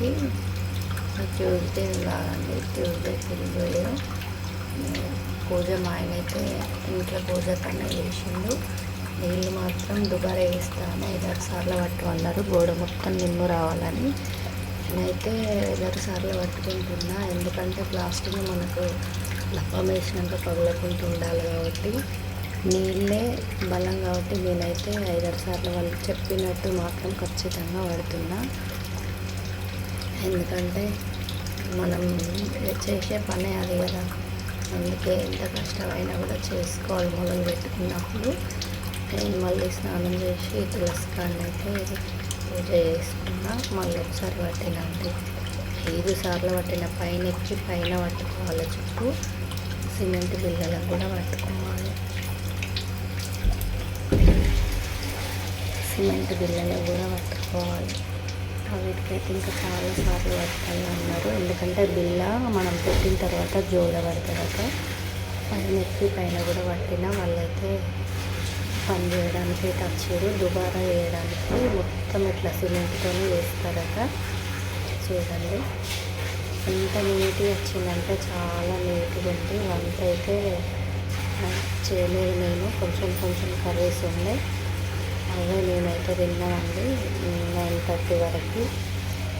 వీడియోకి ట్యూస్డే లాగండి Tuesday full video పూజ మా ఆయన అయితే ఇంట్లో పూజ కన్నా వేసిండు నీళ్ళు మాత్రం దుబారా వేస్తాను ఐదారు సార్లు పట్టుకున్నారు. గోడ మొత్తం నిమ్ము రావాలని. నేనైతే ఐదారు సార్లు పట్టుకుంటున్నా. ఎందుకంటే ప్లాస్టిక్ మనకు లప్పం వేసినాక పగలకుంటూ ఉండాలి కాబట్టి. నీళ్ళే బలం కాబట్టి నేనైతే ఐదారు సార్లు వాళ్ళు చెప్పినట్టు మాత్రం ఖచ్చితంగా పడుతున్నా. ఎందుకంటే మనం చేసే పనే అది కదా. అందుకే ఎంత కష్టమైనా కూడా చేసుకోవాలి. మొదలు పెట్టుకున్నప్పుడు నేను మళ్ళీ స్నానం చేసి తులసి అయితే పూజ చేసుకున్నా. మళ్ళీ ఒకసారి పట్టినండి ఐదు సార్లు పట్టిన పైన ఎక్కి పైన పట్టుకోవాలి. చుట్టూ సిమెంట్ బిళ్ళలకు కూడా పట్టుకోవాలి. సిమెంట్ బిళ్ళలకు కూడా పట్టుకోవాలి. వీటికైతే ఇంకా చాలా సార్లు పట్టాలి అన్నారు. ఎందుకంటే బిల్ల మనం పెట్టిన తర్వాత జోడ పడతారట. పైన ఎక్కి పైన కూడా పట్టిన వాళ్ళైతే పని చేయడానికి అయితే వచ్చారు దుబారా వేయడానికి మొత్తం ఇట్లా సిమెంట్తోనే వేస్తారట. చూడండి. ఎంత నీట్గా వచ్చిందంటే చాలా నీట్గా ఉంది. వంట అయితే చేయలేదు నేను. కొంచెం కొంచెం కర్రీస్ ఉండే అవే నేనైతే తిన్నానండి. నైన్ థర్టీ వరకు.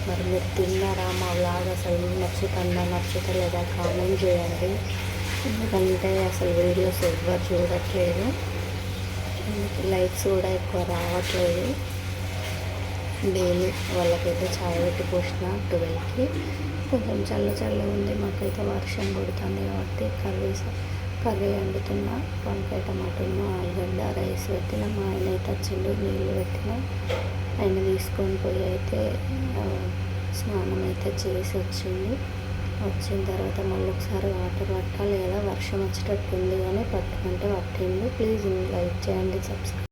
మరి మీరు తిన్నారా? మా వ్లాగ్ అసలు నచ్చుతుందా నచ్చుతలేదా కామెంట్ చేయండి. ఎందుకంటే అసలు వీడియోస్ ఎవ్వరు చూడట్లేదు. లైక్స్ కూడా ఎక్కువ రావట్లేదు. డైలీ వాళ్ళకైతే చాయ్ పెట్టి పోసిన ట్వెల్వ్కి. కొంచెం చల్ల చల్ల ఉంది. మాకైతే వర్షం కొడుతుంది కాబట్టి కర్రీస్ కర్రీ వండుతున్నా వంకాయ టమాటాను ఆలుగడ్డ రైస్ పెట్టిన మా ఆయన అయితే వచ్చిండు నీళ్ళు పెట్టిన. ఆయన తీసుకొని పోయి అయితే స్నానం అయితే చేసి వచ్చింది వచ్చిన తర్వాత మళ్ళీ ఒకసారి వాటర్ పట్టాలి కదా వర్షం వచ్చేటట్టు ఉంది కానీ పట్టుకుంటే పట్టింది ప్లీజ్ లైక్ చేయండి సబ్స్క్రైబ్